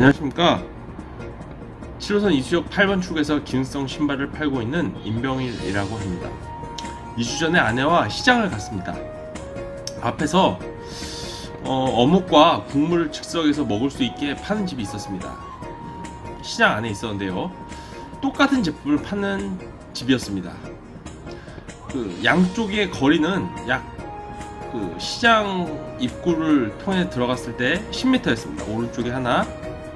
안녕하십니까? 7호선 이수역 8번 출구에서 기능성 신발을 팔고 있는 임병일이라고 합니다. 2주 전에 아내와 시장을 갔습니다. 앞에서 어, 어묵과 국물을 즉석에서 먹을 수 있게 파는 집이 있었습니다. 시장 안에 있었는데요. 똑같은 제품을 파는 집이었습니다. 그 양쪽의 거리는 약 그 시장 입구를 통해 들어갔을 때 10m였습니다. 오른쪽에 하나,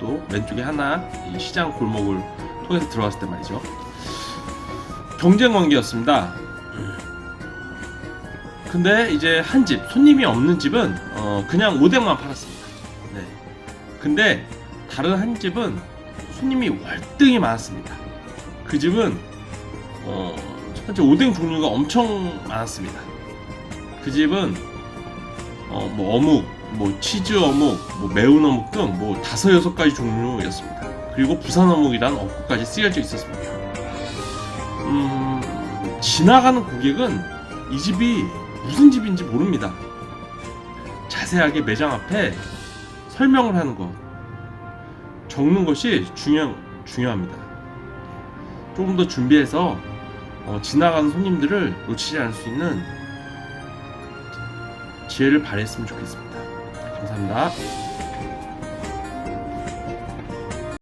또 왼쪽에 하나, 이 시장 골목을 통해서 들어갔을 때 말이죠. 경쟁 관계였습니다. 근데 이제 한 집, 손님이 없는 집은 어, 그냥 오뎅만 팔았습니다. 네. 근데 다른 한 집은 손님이 월등히 많았습니다. 그 집은 어, 첫 번째 오뎅 종류가 엄청 많았습니다. 그 집은 어, 뭐 어묵, 뭐 치즈 어묵, 뭐 매운 어묵 등 뭐 다섯 여섯 가지 종류였습니다. 그리고 부산 어묵이란 어구까지 쓰여져 있었습니다. 음, 지나가는 고객은 이 집이 무슨 집인지 모릅니다. 자세하게 매장 앞에 설명을 하는 것, 적는 것이 중요, 중요합니다. 조금 더 준비해서 어, 지나가는 손님들을 놓치지 않을 수 있는 지혜를 발휘했으면 좋겠습니다. 감사합니다.